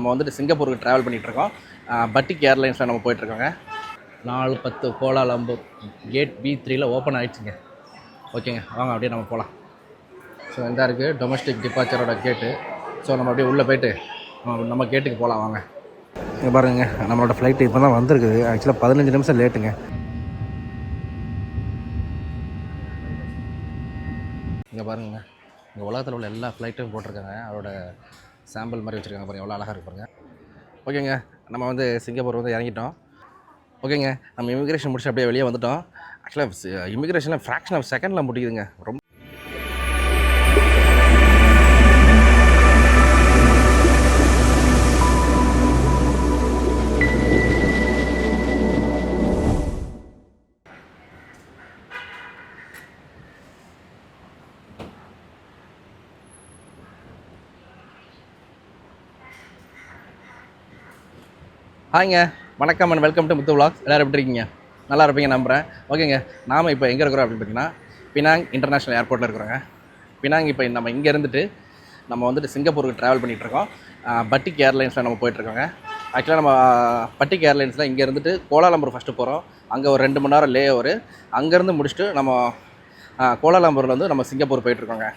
நம்ம வந்துட்டு சிங்கப்பூருக்கு ட்ராவல் பண்ணிகிட்ருக்கோம். பட்டிக் ஏர்லைன்ஸில் நம்ம போயிட்டுருக்கோங்க. நாலு பத்து கோலாலம்பூர் கேட் பி த்ரீல ஓப்பன் ஆகிடுச்சுங்க ஓகேங்க வாங்க அப்படியே நம்ம போகலாம் ஸோ இந்த இருக்குது டொமஸ்டிக் டிபார்ச்சரோட கேட்டு ஸோ நம்ம அப்படியே உள்ளே போயிட்டு நம்ம- நம்ம கேட்டுக்கு போகலாம் வாங்க. இங்கே பாருங்க நம்மளோட ஃப்ளைட்டு இப்போ தான் வந்திருக்குது. ஆக்சுவலாக பதினஞ்சு நிமிஷம் லேட்டுங்க இங்கே பாருங்க இங்கே உலகத்தில் உள்ள எல்லா ஃப்ளைட்டும் போட்டிருக்காங்க. அதோட சாம்பிள் மாதிரி வச்சுருக்காங்க பாருங்கள் எவ்வளோ அழகாக இருக்கு பாருங்கள் ஓகேங்க நம்ம வந்து சிங்கப்பூர் வந்து இறங்கிட்டோம். ஓகேங்க நம்ம இமிக்ரேஷன் முடிச்சு அப்படியே வெளியே வந்துட்டோம். ஆக்சுவலாக இமிக்ரேஷனில் ஃப்ராக்ஷன் ஆஃப் செகண்டில் முடியுதுங்க ரொம்ப ஹாய்ங்க வணக்கம் and welcome to Muthu vlogs. எல்லோரும் எப்படி இருக்கீங்க? நல்லா இருப்பீங்க நம்புகிறேன் ஓகேங்க நாம் இப்போ எங்கே இருக்கிறோம் அப்படின்னு பார்த்தீங்கன்னா பினாங் இன்டர்நேஷ்னல் ஏர்போர்ட்டில் இருக்கிறோங்க. பினாங் இப்போ நம்ம இங்கே இருந்துட்டு நம்ம வந்துட்டு சிங்கப்பூருக்கு ட்ராவல் பண்ணிகிட்ருக்கோம் பட்டிக் ஏர்லைன்ஸில் நம்ம போயிட்டுருக்கோங்க ஆக்சுவலாக நம்ம பட்டிக் ஏர்லைன்ஸில் இங்கே இருந்துட்டு கோலாலம்பூர் ஃபஸ்ட்டு போகிறோம் அங்கே ஒரு ரெண்டு மணி நேரம் லே ஓவர் அங்கேருந்து முடிச்சுட்டு நம்ம கோலாலம்பூரில் வந்து நம்ம சிங்கப்பூர் போயிட்டுருக்கோங்க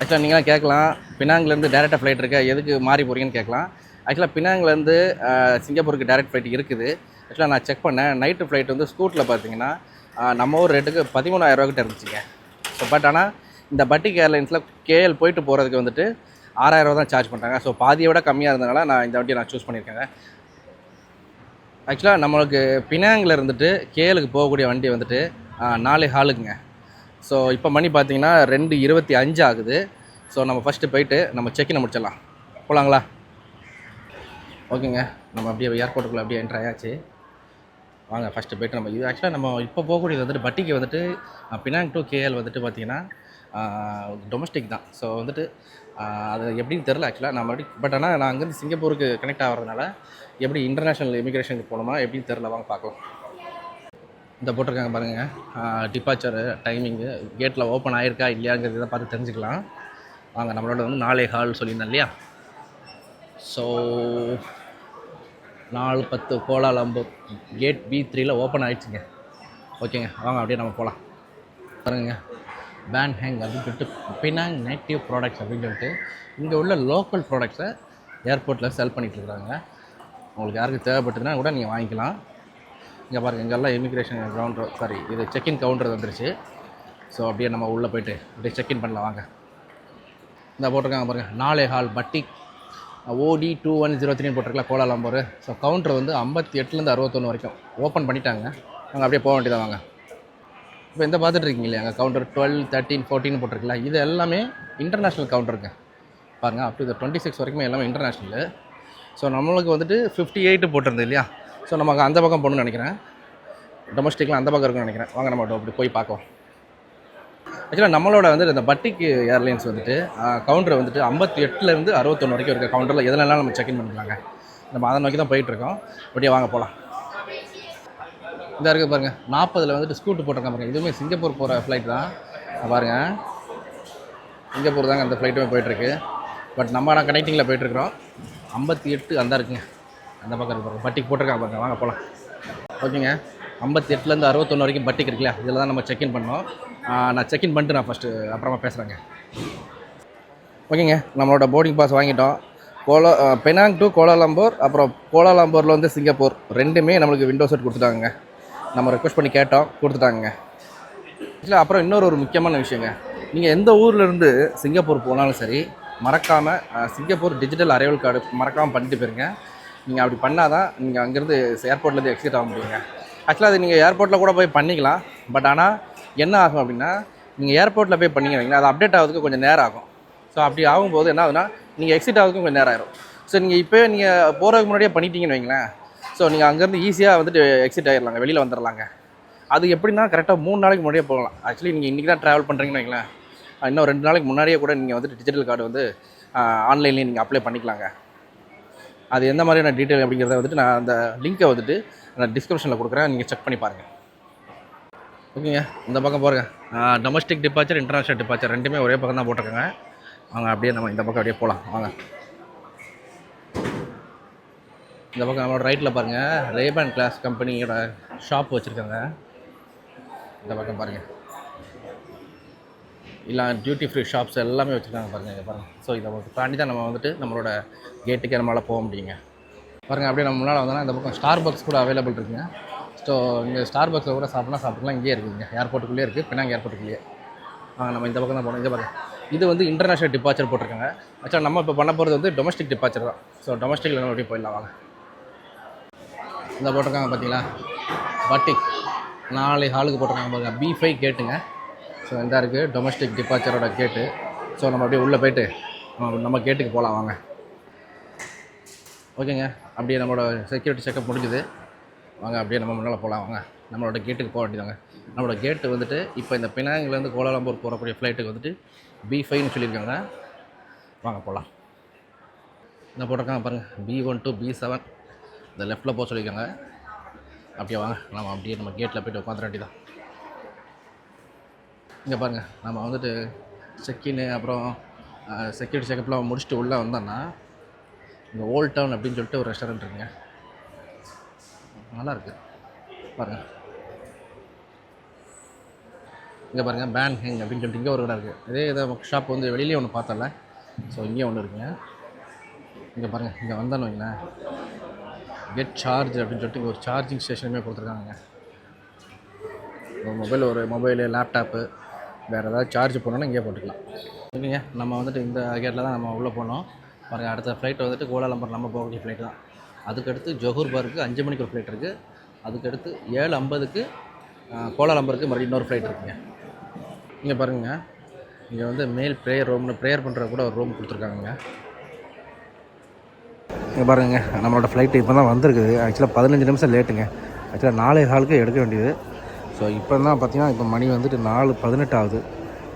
ஆக்சுவலாக நீங்களாம் கேட்கலாம். பினாங்லேருந்து டேரெக்டாக ஃப்ளைட் இருக்கா? எதுக்கு மாறி போகிறீங்கன்னு கேட்கலாம். ஆக்சுவலாக பினாங்லேருந்து சிங்கப்பூருக்கு டேரெக்ட் ஃப்ளைட் இருக்குது. ஆக்சுவலாக நான் செக் பண்ணேன். நைட்டு ஃப்ளைட் வந்து ஸ்கூட்டில் பார்த்தீங்கன்னா நம்ம ஊர் ரேட்டுக்கு பதிமூணாயிரரூவா கிட்ட இருந்துச்சுங்க. ஸோ பட் ஆனால் இந்த பட்டிக் ஏர்லைன்ஸில் கேஎல் போயிட்டு போகிறதுக்கு வந்துட்டு ஆறாயிரம் தான் சார்ஜ் பண்ணுறாங்க ஸோ பாதியை விட கம்மியாக இருந்தனால நான் இந்த வண்டியை நான் சூஸ் பண்ணியிருக்கேங்க. ஆக்சுவலாக நம்மளுக்கு பினாங்கில் இருந்துட்டு கேஎலுக்கு போகக்கூடிய வண்டி வந்துட்டு நாலு ஹாலுக்குங்க. ஸோ இப்போ மணி பார்த்தீங்கன்னா ரெண்டு இருபத்தி அஞ்சு ஆகுது. ஸோ நம்ம ஃபஸ்ட்டு போயிட்டு நம்ம செக்கினை முடிச்சிடலாம். போகலாங்களா ஓகேங்க. நம்ம அப்படியே ஏர்போர்ட்டுக்குள்ளே அப்படியே என்ட்ரு ஆயாச்சு. வாங்க ஃபஸ்ட்டு போய்ட்டு நம்ம இது ஆக்சுவலாக நம்ம இப்போ போகக்கூடியது வந்துட்டு பட்டிக்கு வந்துட்டு பினாங் டு கேஎல் வந்துட்டு பார்த்தீங்கன்னா டொமஸ்டிக் தான். ஸோ வந்துட்டு அது எப்படின்னு தெரில ஆக்சுவலாக நான் மறுபடியும் பட் ஆனால் நான் அங்கேருந்து சிங்கப்பூருக்கு கனெக்ட் ஆகிறதுனால எப்படி இன்டர்நேஷ்னல் இமிக்ரேஷனுக்கு போகணுமா எப்படின்னு தெரில வாங்க பார்க்கலாம். இந்த போட்டிருக்காங்க பாருங்கள் டிபார்ச்சரு டைமிங்கு கேட்டில் ஓப்பன் ஆயிருக்கா இல்லையாங்கிறது தான் பார்த்து தெரிஞ்சுக்கலாம். வாங்க நம்மளோட வந்து நாளை ஹால் சொல்லியிருந்தேன் இல்லையா? ஸோ நாலு பத்து கோலாலம்பூர் கேட் பி த்ரீல ஓப்பன் ஆகிடுச்சுங்க ஓகேங்க வாங்க அப்படியே நம்ம போகலாம் பாருங்க பேன் ஹேங் அப்படின்னு சொல்லிட்டு பினாங் நேட்டிவ் ப்ராடக்ட்ஸ் அப்படின்னு சொல்லிட்டு இங்கே உள்ள லோக்கல் ப்ராடக்ட்ஸை ஏர்போர்ட்டில் செல் பண்ணிகிட்ருக்குறாங்க உங்களுக்கு யாருக்கு தேவைப்பட்டதுன்னா கூட நீங்கள் வாங்கிக்கலாம். இங்கே பாருங்கள் இங்கெல்லாம் இமிக்ரேஷன் கவுண்டர் சாரி இது செக்இன் கவுண்டர் வந்துருச்சு. ஸோ அப்படியே நம்ம உள்ளே போயிட்டு அப்படியே செக்இன் பண்ணலாம் வாங்க. இந்த போட்டிருக்காங்க பாருங்கள் நாளே ஹால் பட்டிக் ஓடி டூ ஒன் ஜீரோ த்ரீன்னு போட்டிருக்கல கோலாலம்பூர். ஸோ கவுண்டர் வந்து ஐம்பத்தி எட்டுலேருந்து அறுபத்தொன்று வரைக்கும். ஓப்பன் பண்ணிட்டாங்க. நாங்கள் அப்படியே போக வேண்டியதான் வாங்க. இப்போ இந்த பார்த்துட்டு இருக்கீங்க இல்லையா? அங்கே கவுண்டர் டுவெல் தேர்ட்டின் ஃபோர்டின் போட்டிருக்கலாம் இது எல்லாமே இன்டர்நேஷ்னல் கவுண்டருங்க பாருங்கள் அப் டு டுவெண்ட்டி சிக்ஸ் வரைக்குமே எல்லாமே இன்டர்நேஷ்னலு ஸோ நம்மளுக்கு வந்துட்டு ஃபிஃப்டி எயிட் போட்டிருந்தது இல்லையா? ஸோ நமக்கு அந்த பக்கம் போகணும்னு நினைக்கிறேன். டொமஸ்டிக்கில் அந்த பக்கம் இருக்குன்னு நினைக்கிறேன். வாங்க நம்ம அப்படி போய் பார்க்கலாம். ஆக்சுவலாக நம்மளோட வந்து இந்த பட்டிக்கு ஏர்லைன்ஸ் வந்துட்டு கவுண்டர் வந்துட்டு ஐம்பத்தி எட்டுலேருந்து அறுபத்தொன்று வரைக்கும் இருக்க. கவுண்டரில் எதுலனாலும் நம்ம செக்இன் பண்ணிக்கலாங்க. நம்ம அதை நோக்கி தான் போயிட்டுருக்கோம் அப்படியே வாங்க போகலாம் இதாக இருக்குது பாருங்கள் நாற்பதில் வந்துட்டு ஸ்கூட்டு போட்டிருக்காங்க பாருங்கள் இதுவுமே சிங்கப்பூர் போகிற ஃப்ளைட் தான். பாருங்கள் சிங்கப்பூர் தாங்க அந்த ஃப்ளைட்டுமே போயிட்டுருக்கு பட் நம்ம ஆனால் கனெக்டிங்கில் போயிட்டுருக்குறோம் ஐம்பத்தி எட்டு அந்த இருக்குங்க. அந்த பக்கம் இருக்கு பாருங்க. பட்டிக்கு போட்டிருக்காங்க பாருங்க. வாங்க போகலாம் ஓகேங்க. ஐம்பத்தி எட்டுலேருந்து அறுபத்தொன்று வரைக்கும் பட்டிக்கு இருக்குல்ல இதில் தான் நம்ம செக்இன் பண்ணோம். நான் செக்இன் பண்ணிட்டு நான் ஃபஸ்ட்டு அப்புறமா பேசுகிறேங்க ஓகேங்க நம்மளோட போர்டிங் பாஸ் வாங்கிட்டோம். கோலா பெனாங் டு கோலாலம்பூர் அப்புறம் கோலாலம்பூரில் வந்து சிங்கப்பூர் ரெண்டுமே நம்மளுக்கு விண்டோ செட் கொடுத்துட்டாங்க நம்ம ரெக்வஸ்ட் பண்ணி கேட்டோம் கொடுத்துட்டாங்க இல்லை அப்புறம் இன்னொரு ஒரு முக்கியமான விஷயங்க. நீங்கள் எந்த ஊர்லேருந்து சிங்கப்பூர் போனாலும் சரி மறக்காமல் சிங்கப்பூர் டிஜிட்டல் அரைவல் கார்டு மறக்காமல் பண்ணிட்டு போயிருங்க. நீங்கள் அப்படி பண்ணால் தான் நீங்கள் அங்கேருந்து ஏர்போர்ட்லேருந்து எக்ஸிட் ஆக முடியுங்க. ஆக்சுவலாக அது நீங்கள் ஏர்போர்ட்டில் கூட போய் பண்ணிக்கலாம். பட் ஆனால் என்ன ஆகும் அப்படின்னா நீங்கள் ஏர்போர்ட்டில் போய் பண்ணிக்கிறீங்கன்னா அது அப்டேட் ஆகிறதுக்கு கொஞ்சம் நேரம் ஆகும். ஸோ அப்படி ஆகும்போது என்ன ஆகுதுன்னா நீங்கள் எக்ஸிட் ஆகிறதுக்கும் கொஞ்சம் நேரம் ஆயிரும். ஸோ நீங்கள் இப்போயே நீங்கள் போகிறதுக்கு முன்னாடியே பண்ணிட்டீங்கன்னு வைங்களேன். ஸோ நீங்கள் அங்கேருந்து ஈஸியாக வந்துட்டு எக்ஸிட் ஆகிடலாங்க வெளியில் வந்துடலாங்க அது எப்படின்னா கரெக்டாக மூணு நாளைக்கு முன்னாடியே போகலாம். ஆக்சுவலி நீங்கள் இன்றைக்கி தான் ட்ராவல் பண்ணுறீங்கன்னு வைங்களேன். இன்னும் ரெண்டு நாளைக்கு முன்னாடியே கூட நீங்கள் வந்துட்டு டிஜிட்டல் கார்டு வந்து ஆன்லைன்லேயே நீங்கள் அப்ளை பண்ணிக்கலாங்க. அது எந்த மாதிரியான டீட்டெயில் அப்படிங்கிறத வந்துட்டு நான் அந்த லிங்க்கை வந்துட்டு நான் டிஸ்கிரிப்ஷனில் கொடுக்குறேன். நீங்கள் செக் பண்ணி பாருங்கள் ஓகேங்க. இந்த பக்கம் பாருங்கள் டொமஸ்டிக் டிபார்ச்சர் இன்டர்நேஷ்னல் டிபார்ச்சர் ரெண்டுமே ஒரே பக்கம் தான் போட்டிருக்காங்க. வாங்க அப்படியே நம்ம இந்த பக்கம் அப்படியே போகலாம் வாங்க. இந்த பக்கம் நம்மளோட ரைட்டில் பாருங்கள் ரேபன் கிளாஸ் கம்பெனியோட ஷாப் வச்சுருக்காங்க. இந்த பக்கம் பாருங்கள் இல்லை டியூட்டி ஃப்ரீ ஷாப்ஸ் எல்லாமே வச்சுருக்காங்க பாருங்கள் இங்கே பாருங்கள் ஸோ இதை தாண்டி தான் நம்ம வந்துட்டு நம்மளோட கேட்டுக்கு நம்மளால் போக முடியுங்க. பாருங்கள் அப்படியே நம்ம முன்னால் வந்தோம்னா இந்த பக்கம் ஸ்டார் பாக்ஸ் கூட அவைலபிள் இருக்குங்க. ஸோ இங்கே ஸ்டார் பாக்ஸில் கூட சாப்பிட்லாம் சாப்பிட்லாம் இங்கேயே இருக்குதுங்க ஏர்போர்ட்டுக்குள்ளேயே இருக்குது பின்னாங்க ஏர்போர்ட்டுக்குள்ளேயே வாங்க நம்ம இந்த பக்கம் தான் போனோம் இங்கே பாருங்க. இது வந்து இன்டர்நேஷனல் டிபார்ச்சர் போட்டிருக்காங்க. ஆக்சுவலாக நம்ம இப்போ பண்ண போகிறது வந்து டொமஸ்டிக் டிபார்ச்சர் தான். ஸோ டொமஸ்டிக்கில் நம்ம எப்படி போயிடலாம். வாங்க. இந்த போட்டிருக்காங்க பார்த்தீங்களா பட்டிக் நாலு ஹாலுக்கு போட்டிருக்காங்க பாருங்க. பி ஃபைவ் கேட்டுங்க ஸோ இந்த இருக்குது டொமஸ்டிக் டிபார்ச்சரோட கேட்டு ஸோ நம்ம அப்படியே உள்ளே போயிட்டு நம்ம நம்ம கேட்டுக்கு போகலாம் வாங்க. ஓகேங்க. அப்படியே நம்மளோட செக்யூரிட்டி செக்கப் முடிஞ்சுது. வாங்க அப்படியே நம்ம முன்னால் போகலாம் வாங்க. நம்மளோட கேட்டுக்கு போக வேண்டியதாங்க நம்மளோட கேட்டு வந்துட்டு இப்போ இந்த பினாங்கிலேருந்து கோலாலம்பூர் போகக்கூடிய ஃப்ளைட்டுக்கு வந்துட்டு பி ஃபைவ்னு சொல்லியிருக்காங்க. வாங்க போகலாம் இந்த போட்டிருக்காங்க பாருங்கள் B one two B seven இந்த லெஃப்ட்டில் போக சொல்லியிருக்காங்க. அப்படியே வாங்க நம்ம அப்படியே நம்ம கேட்டில் போய்ட்டு உட்காந்துட வேண்டியதான் இங்கே பாருங்கள் நம்ம வந்துட்டு செக்கின்னு அப்புறம் செக்யூரிட்டி செக்கப்லாம் முடிச்சுட்டு உள்ளே வந்தோன்னா இந்த ஓல்ட் டவுன் அப்படின்னு சொல்லிட்டு ஒரு ரெஸ்டாரண்ட் இருக்குங்க. நல்லாருக்கு. பாருங்கள் இங்கே பாருங்கள் பேன் ஹேங் அப்படின்னு சொல்லிட்டு இங்கே ஒரு கடை இருக்குது இதே இதை ஷாப் வந்து வெளியிலே ஒன்று பார்த்தல ஸோ இங்கேயும் ஒன்று இருக்குங்க. இங்கே பாருங்கள் இங்கே வந்தோன்னு வைங்களேன். கெட் சார்ஜ் அப்படின்னு சொல்லிட்டு இங்கே ஒரு சார்ஜிங் ஸ்டேஷனுமே கொடுத்துருக்காங்க ஒரு மொபைல் ஒரு மொபைலு லேப்டாப்பு வேறு ஏதாவது சார்ஜ் போடணும்னா இங்கே போட்டுக்கலாம். ஓகேங்க நம்ம வந்துட்டு இந்த கேட்டில் தான் நம்ம உள்ளே போனோம். பாருங்கள் அடுத்த ஃப்ளைட் வந்துட்டு கோலாலம்பரம் நம்ம போகக்கூடிய ஃப்ளைட் தான். அதுக்கடுத்து ஜோஹூர் பார்க்கு அஞ்சு மணிக்கு ஒரு ஃப்ளைட் இருக்குது அதுக்கடுத்து ஏழு ஐம்பதுக்கு கோலாலம்பருக்கு மறுபடியும் இன்னொரு ஃப்ளைட் இருக்குங்க. இங்கே பாருங்க. இங்கே வந்து மேல் ப்ரேயர் ரூம்னு ப்ரேயர் பண்ணுற கூட ஒரு ரூம் கொடுத்துருக்காங்க இங்கே பாருங்க. நம்மளோட ஃப்ளைட்டு இப்போ தான் வந்திருக்குது. ஆக்சுவலாக பதினஞ்சு நிமிஷம் லேட்டுங்க ஆக்சுவலாக நாலே ஹாலுக்கு எடுக்க வேண்டியது. ஸோ இப்போ தான் பார்த்தீங்கன்னா இப்போ மணி வந்துட்டு நாலு பதினெட்டு ஆகுது.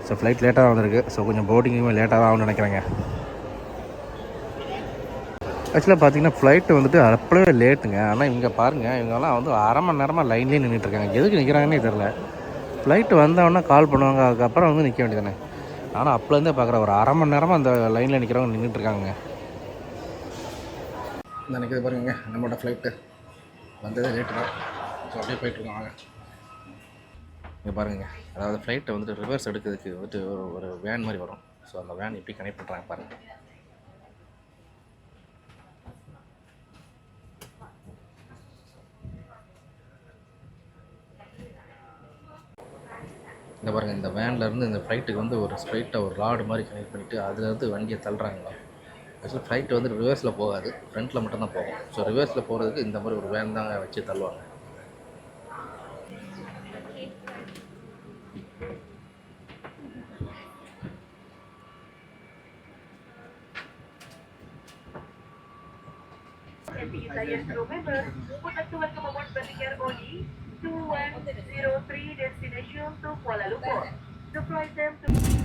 ஸோ ஃப்ளைட் லேட்டாக தான் வந்திருக்கு. ஸோ கொஞ்சம் போர்டிங்குமே லேட்டாக தான் ஆகும்னு நினைக்கிறேங்க. ஆக்சுவலாக பார்த்தீங்கன்னா ஃப்ளைட்டு வந்துட்டு அப்பவே லேட்டுங்க ஆனால் இங்கே பாருங்கள் இவங்கெல்லாம் வந்து அரை மணி நேரமாக லைன்லேயே நின்றுட்டுருக்காங்க எதுக்கு நிற்கிறாங்கன்னே தெரில ஃப்ளைட்டு வந்தவொடனே கால் பண்ணுவாங்க. அதுக்கப்புறம் வந்து நிற்க வேண்டியதானே ஆனால் அப்போலேருந்தே பார்க்குறேன் ஒரு அரை மணி நேரமாக அந்த லைனில் நிற்கிறவங்க நின்றுட்டுருக்காங்க இந்த நிற்கிறது பாருங்க நம்மளோட ஃப்ளைட்டு வந்ததே லேட்டு தான். ஸோ அப்படியே போயிட்டுருக்கோம் வாங்க. இங்கே பாருங்க. அதாவது ஃப்ளைட்டை வந்துட்டு ரிவர்ஸ் எடுக்கிறதுக்கு வந்துட்டு ஒரு ஒரு வேன் மாதிரி வரும். ஸோ அந்த வேன் எப்படி கனெக்ட் பண்ணுறாங்க பாருங்கள் இந்த பாருங்கள் இந்த வேன்லேருந்து இந்த ஃப்ளைட்டுக்கு வந்து ஒரு ஸ்ட்ரைட்டாக ஒரு ராடு மாதிரி கனெக்ட் பண்ணிவிட்டு அதுலேருந்து வண்டியை தள்ளுறாங்களா? ஆக்சுவலாக ஃப்ளைட் வந்து ரிவர்ஸில் போகாது ஃப்ரண்ட்டில் மட்டும்தான் போகும். ஸோ ரிவர்ஸில் போகிறதுக்கு இந்த மாதிரி ஒரு வேன் தான் வச்சு தள்ளுவாங்க. Lion crew member, punagtuan ka mabot Balinger Oli, 2103 destination to Kuala Lumpur. The flight time to...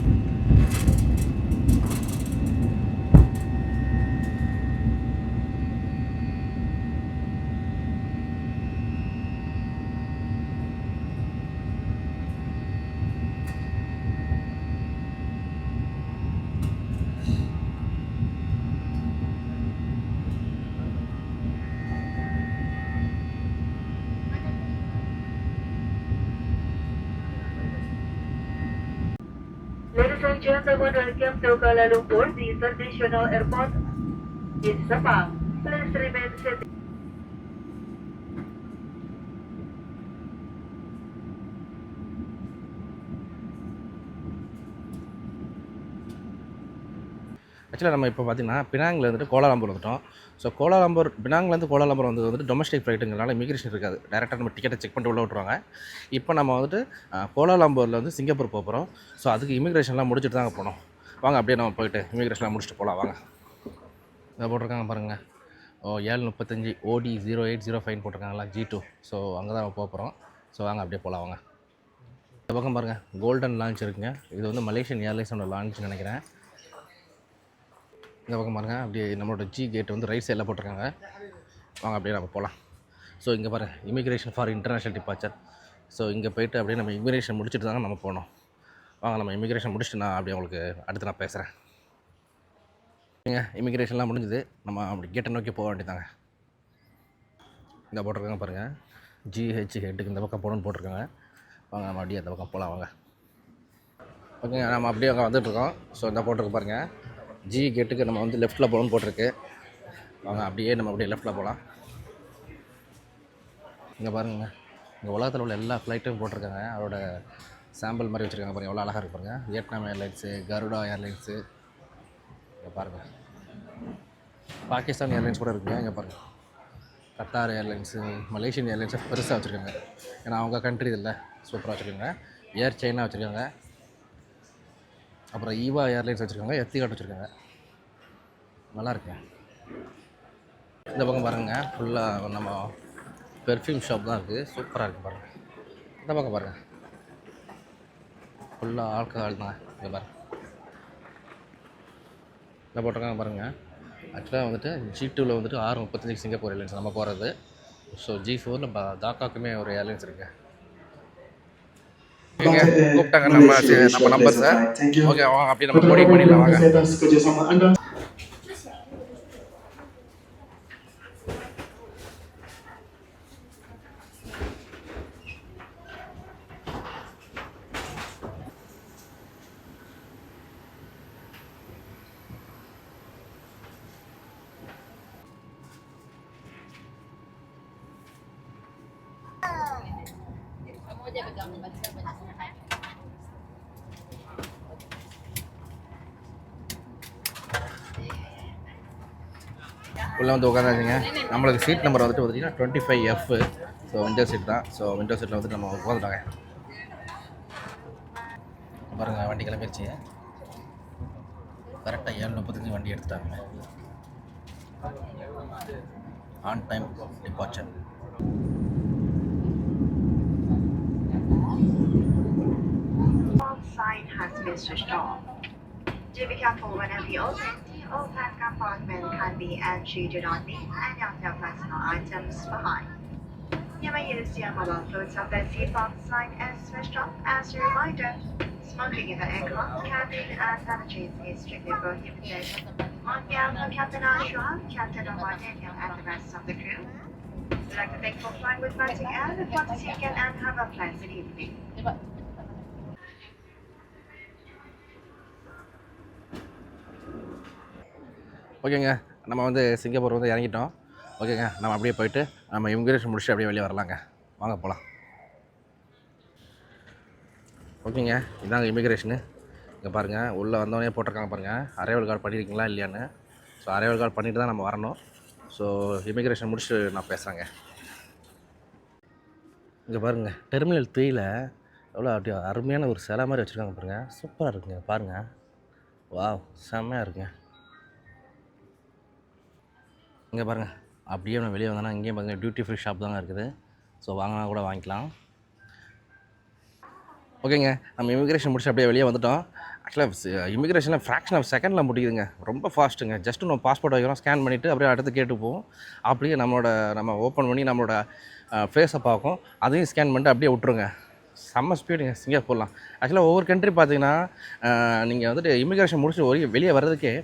Ladies and gentlemen, welcome to Kuala Lumpur, the international airport in Sabah. Please remain seated. ஆக்சுவலாக நம்ம இப்போ பார்த்தீங்கன்னா பினாங்கில் வந்துட்டு Kuala Lumpur வந்துட்டோம். So Kuala Lumpur பினாங்லேருந்து Kuala Lumpur வந்தது வந்துட்டு domestic ஃப்ளைட்டுங்கிறனால immigration இருக்காது. டேரெக்டாக நம்ம டிக்கெட்டை செக் பண்ணிட்டு உள்ள விட்ருவாங்க இப்போ நம்ம வந்துட்டு கோலாலம்பூரில் வந்து சிங்கப்பூர் போக போகிறோம் ஸோ அதுக்கு இமிக்ரேஷன்லாம் முடிச்சுட்டு தாங்க போனோம். வாங்க அப்படியே நம்ம போயிட்டு இமிக்ரேஷன்லாம் முடிச்சுட்டு போகலாம் வாங்க. இதை போட்டிருக்காங்க பாருங்கள் ஓ ஏழு முப்பத்தஞ்சு OD zero eight zero five போட்டிருக்காங்களா G two so அங்கே தான் நம்ம போக போகிறோம் ஸோ வாங்க அப்படியே போகலாம் வாங்க. இந்த பக்கம் பாருங்கள் கோல்டன் லான்ச் இருக்குங்க. இது வந்து மலேசியன் ஏர்லைன்ஸோட லான்ச்னு நினைக்கிறேன். இந்த பக்கம் பாருங்கள் அப்படியே நம்மளோட ஜி கேட் வந்து ரைட் சைடில் போட்டிருக்காங்க. வாங்க அப்படியே நம்ம போகலாம் ஸோ இங்கே பாருங்கள் immigration for international departure so இங்கே போயிட்டு அப்படியே நம்ம இமிக்ரேஷன் முடிச்சுட்டு தாங்க நம்ம போனோம் வாங்க நம்ம இமிக்ரேஷன் முடிச்சுட்டு நான் அப்படியே உங்களுக்கு அடுத்து நான் பேசுகிறேன் ஏங்க இமிக்ரேஷன்லாம் முடிஞ்சுது நம்ம அப்படி கேட்டை நோக்கி போக வேண்டியதாங்க இந்த போட்டிருக்காங்க பாருங்கள் ஜிஹெச் ஹெட்டுக்கு இந்த பக்கம் போகணுன்னு போட்டிருக்காங்க. வாங்க நம்ம அப்படியே அந்த பக்கம் போகலாம் வாங்க. ஓகேங்க நம்ம அப்படியே அங்கே வந்துட்டுருக்கோம் ஸோ இந்த போட்டிருக்கு பாருங்கள் ஜி கேட்டுக்கு நம்ம வந்து லெஃப்ட்டில் போகணும்னு போட்டிருக்கு. வாங்க அப்படியே நம்ம அப்படியே லெஃப்ட்டில் போகலாம் இங்கே பாருங்க. இங்கே உலகத்தில் உள்ள எல்லா ஃப்ளைட்டும் போட்டிருக்காங்க. அதோட சாம்பிள் மாதிரி வச்சுருக்காங்க பாருங்கள் எவ்வளோ அழகாக இருக்கு பாருங்கள் வியட்நாம் ஏர்லைன்ஸு கருடா ஏர்லைன்ஸு இங்கே பாருங்கள் பாகிஸ்தான் ஏர்லைன்ஸ் கூட இருக்குங்க. இங்கே பாருங்கள் கத்தார் ஏர்லைன்ஸு மலேசியன் ஏர்லைன்ஸை பெருசாக வச்சுருக்காங்க. ஏன்னா அவங்க கண்ட்ரி இதில் சூப்பராக வச்சுருக்காங்க. ஏர் சைனா வச்சுருக்காங்க. அப்புறம் ஈவா ஏர்லைன்ஸ் வச்சுருக்காங்க எத்திகாட் வச்சுருக்காங்க. நல்லா இந்த பக்கம் பாருங்கள் ஃபுல்லாக நம்ம பெர்ஃப்யூம் ஷாப் தான் இருக்குது சூப்பராக இருக்குது பாருங்கள் இந்த பக்கம் பாருங்கள் ஃபுல்லாக ஆல்கஹால் தான் இங்கே பாருங்கள் இந்த போட்டிருக்காங்க பாருங்கள் ஆக்சுவலாக வந்துட்டு ஜி டூவில் வந்துட்டு ஆறு முப்பத்தஞ்சு சிங்கப்பூர் ஏர்லைன்ஸ் நம்ம போகிறது ஸோ ஜி ஃபோரில் தாக்காக்குமே ஒரு ஏர்லைன்ஸ் இருக்குது கூப்பிட்டாங்க நம்ம நம்ம நம்பர் சார் ஓகே வாங்க அப்படியே நம்ம கோடிங் பண்ணிடலாம் வாங்க atas kerjasama Anda. உள்ளே வந்து உட்காந்துருங்க நம்மளுக்கு சீட் நம்பர் வந்துட்டு பார்த்தீங்கன்னா twenty five F so window seat தான் ஸோ விண்டோ சீட்டில் வந்துட்டு நம்ம உட்காந்துட்டாங்க பாருங்கள் வண்டி கிளம்பிடுச்சு கரெக்டாக ஏழு முப்பத்தஞ்சு வண்டி எடுத்துட்டாங்க. On time departure sign has been switched off. Do be careful whenever you open. Open compartment can be empty. Do not leave any of your personal items behind. You may use your mobile phones of the seatbelt sign is switched off as a reminder. Smoking in the aircraft cabin and beverages is strictly prohibited. On behalf of Captain Ashwa, Captain Omar Daniel, and the rest of the crew, we'd like to thank you for flying with Baltic Air. Look forward to you again and have a pleasant evening. ஓகேங்க. நம்ம வந்து Singapore வந்து இறங்கிட்டோம். ஓகேங்க. நம்ம அப்படியே போயிட்டு நம்ம இமிக்ரேஷன் முடிச்சுட்டு அப்படியே வெளியே வரலாங்க. வாங்க போகலாம் ஓகேங்க. இதாங்க இமிக்ரேஷனு. இங்கே பாருங்கள் உள்ளே வந்தவொடனே போட்டிருக்காங்க பாருங்கள் அரைவல் கார்டு பண்ணியிருக்கீங்களா இல்லையான்னு. ஸோ அரைவல் கார்டு பண்ணிட்டு தான் நம்ம வரணும். ஸோ இமிக்ரேஷன் முடிச்சுட்டு நான் பேசுகிறேங்க இங்கே பாருங்கள் டெர்மினல் த்ரீயில் எவ்வளோ அப்படியே அருமையான ஒரு சிலை மாதிரி வச்சுருக்காங்க பாருங்கள் சூப்பராக இருக்குங்க. பாருங்கள் வாவ். செம்மையாக இருக்குங்க. இங்கே பாருங்கள் அப்படியே நான் வெளியே வந்தேன்னா இங்கேயும் பாருங்கள் டியூட்டி ஃப்ரீ ஷாப் தாங்க இருக்குது. ஸோ வாங்கினா கூட வாங்கிக்கலாம். ஓகேங்க நம்ம இமிக்ரேஷன் முடிச்சு அப்படியே வெளியே வந்துட்டோம். ஆக்சுவலாக இமிக்ரேஷனில் ஃப்ராக்ஷன் ஆஃப் செகண்டில் முடியுதுங்க ரொம்ப ஃபாஸ்ட்டுங்க ஜஸ்ட் நம்ம பாஸ்போர்ட் வைக்கிறோம் ஸ்கேன் பண்ணிவிட்டு அப்படியே அடுத்து கேட்டு போவோம். அப்படியே நம்மளோட நம்ம ஓப்பன் பண்ணி நம்மளோட ஃபேஸை பார்க்கும். அதையும் ஸ்கேன் பண்ணிட்டு அப்படியே விட்ருங்க செம்ம ஸ்பீடுங்க சிங்கப்பூர்லாம். ஆக்சுவலாக ஒவ்வொரு கண்ட்ரி பார்த்தீங்கன்னா நீங்கள் வந்துட்டு இமிக்ரேஷன் முடிச்சு ஒரு வெளியே வர்றதுக்கே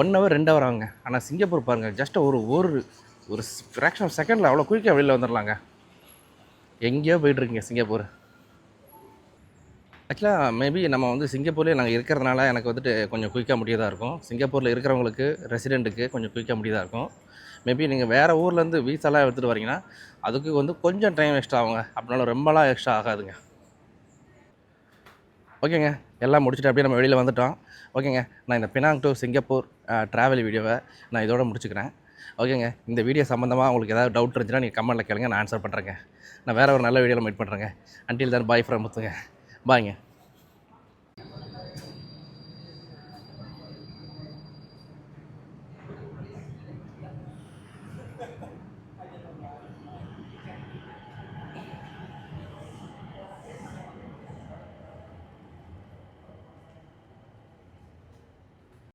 ஒன் ஹவர் ரெண்டு ஹவர் ஆகுங்க. ஆனால் சிங்கப்பூர் பாருங்கள் ஜஸ்ட் ஒரு ஒரு ஒரு ஃப்ராக்ஷன் ஆஃப் செகண்டில் அவ்வளோ குயிக்காக வெளியில் வந்துடலாங்க எங்கேயோ போயிட்டுருக்கீங்க சிங்கப்பூர். ஆக்சுவலாக மேபி நம்ம வந்து சிங்கப்பூர்லேயே நாங்கள் இருக்கிறதுனால எனக்கு வந்துட்டு கொஞ்சம் குயிக்காக முடியதாக இருக்கும். சிங்கப்பூரில் இருக்கிறவங்களுக்கு ரெசிடெண்ட்டுக்கு கொஞ்சம் குயிக்காக முடியதாக இருக்கும். மேபி நீங்கள் வேறு ஊர்லேருந்து வீசாலாம் எடுத்துகிட்டு வரீங்கன்னா அதுக்கு வந்து கொஞ்சம் டைம் எக்ஸ்ட்ரா ஆகுங்க. அப்படினாலும் ரொம்பலாம் எக்ஸ்ட்ரா ஆகாதுங்க. ஓகேங்க எல்லாம் முடிச்சுட்டு அப்படியே நம்ம வெளியில் வந்துட்டோம். ஓகேங்க. நான் இந்த பினாங் டு சிங்கப்பூர் ட்ராவல் வீடியோவை நான் இதோட முடிச்சுக்கிறேன். ஓகேங்க. இந்த வீடியோ சம்மந்தமாக உங்களுக்கு ஏதாவது டவுட் இருந்துச்சுன்னா நீங்கள் கமெண்ட்டில் கேளுங்க. நான் ஆன்சர் பண்ணுறேங்க நான் வேறு ஒரு நல்ல வீடியோவில் மீட் பண்ணுறேங்க அன்டில் தான் பாய் ஃப்ரம் முத்துங்க பாய்ங்க.